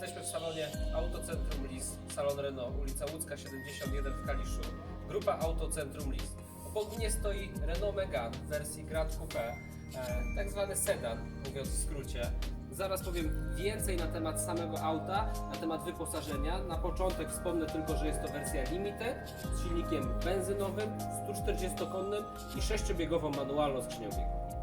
Jesteśmy w salonie Autocentrum Lis, salon Renault, ulica Łódzka 71 w Kaliszu. Grupa Autocentrum Lis. Obok mnie stoi Renault Megane w wersji Grand Coupe, e, tak zwany sedan, mówiąc w skrócie. Zaraz powiem więcej na temat samego auta, na temat wyposażenia. Na początek wspomnę tylko, że jest to wersja Limited z silnikiem benzynowym, 140-konnym i 6-biegową manualną skrzynią biegów.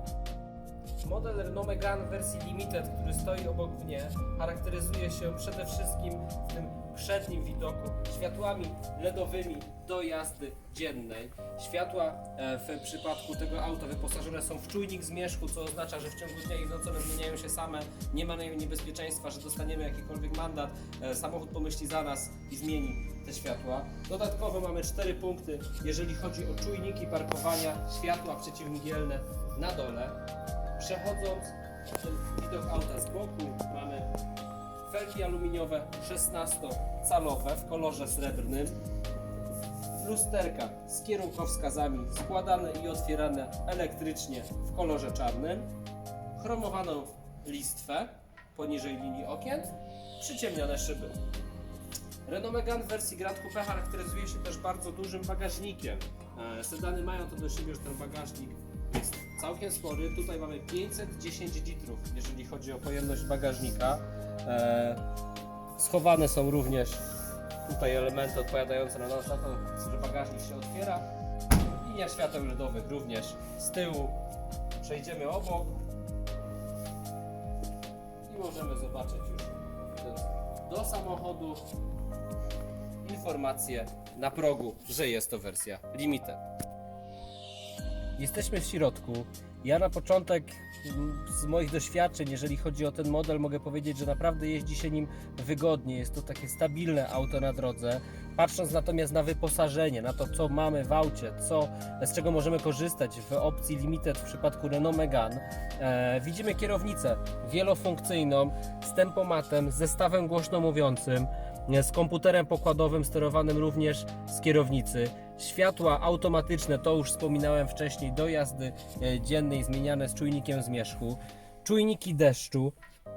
Model Renault Megane wersji Limited, który stoi obok mnie, charakteryzuje się przede wszystkim w tym przednim widoku światłami LEDowymi do jazdy dziennej. Światła e, w przypadku tego auta wyposażone są w czujnik zmierzchu, co oznacza, że w ciągu dnia i w nocy zmieniają się same. Nie ma niebezpieczeństwa, że dostaniemy jakikolwiek mandat. E, Samochód pomyśli za nas i zmieni te światła. Dodatkowo mamy cztery punkty, jeżeli chodzi o czujniki parkowania, światła przeciwmgielne na dole. Przechodząc ten widok auta z boku, mamy felki aluminiowe 16-calowe w kolorze srebrnym, lusterka z kierunkowskazami składane i otwierane elektrycznie w kolorze czarnym, chromowaną listwę poniżej linii okien, przyciemnione szyby. Renault Megane w wersji Grand Coupe charakteryzuje się też bardzo dużym bagażnikiem. E, Sedany mają to do siebie, że ten bagażnik jest całkiem spory. Tutaj mamy 510 litrów, jeżeli chodzi o pojemność bagażnika. E, Schowane są również tutaj elementy odpowiadające na, na to, że bagażnik się otwiera. Linia świateł LEDowych również z tyłu. Przejdziemy obok i możemy zobaczyć już do samochodu informację na progu, że jest to wersja limited. Jesteśmy w środku. Ja na początek mm, z moich doświadczeń, jeżeli chodzi o ten model, mogę powiedzieć, że naprawdę jeździ się nim wygodnie. Jest to takie stabilne auto na drodze. Patrząc natomiast na wyposażenie, na to co mamy w aucie, co, z czego możemy korzystać w opcji Limited w przypadku Renault Megane, e, widzimy kierownicę wielofunkcyjną z tempomatem, zestawem głośno mówiącym, z komputerem pokładowym sterowanym również z kierownicy. Światła automatyczne, to już wspominałem wcześniej, do jazdy e, dziennej zmieniane z czujnikiem zmierzchu. Czujniki deszczu,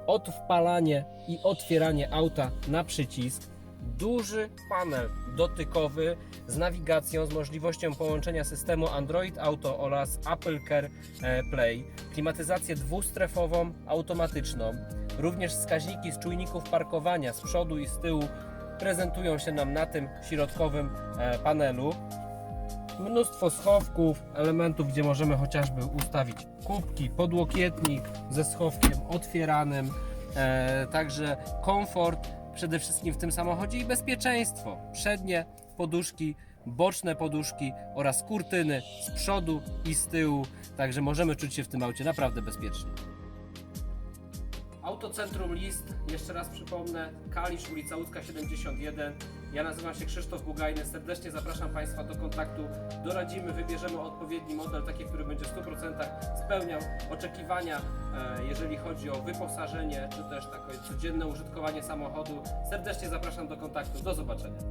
odwpalanie i otwieranie auta na przycisk. Duży panel dotykowy z nawigacją, z możliwością połączenia systemu Android Auto oraz Apple Car e, Play. Klimatyzację dwustrefową, automatyczną. Również wskaźniki z czujników parkowania z przodu i z tyłu prezentują się nam na tym środkowym e, panelu. Mnóstwo schowków, elementów, gdzie możemy chociażby ustawić kubki, podłokietnik ze schowkiem otwieranym, e, także komfort przede wszystkim w tym samochodzie i bezpieczeństwo. Przednie poduszki, boczne poduszki oraz kurtyny z przodu i z tyłu, także możemy czuć się w tym aucie naprawdę bezpiecznie. Autocentrum List, jeszcze raz przypomnę, Kalisz, ulica Łódzka 71. Ja nazywam się Krzysztof Bugajny, serdecznie zapraszam Państwa do kontaktu. Doradzimy, wybierzemy odpowiedni model, taki, który będzie w 100% spełniał oczekiwania, e, jeżeli chodzi o wyposażenie, czy też takie codzienne użytkowanie samochodu. Serdecznie zapraszam do kontaktu. Do zobaczenia.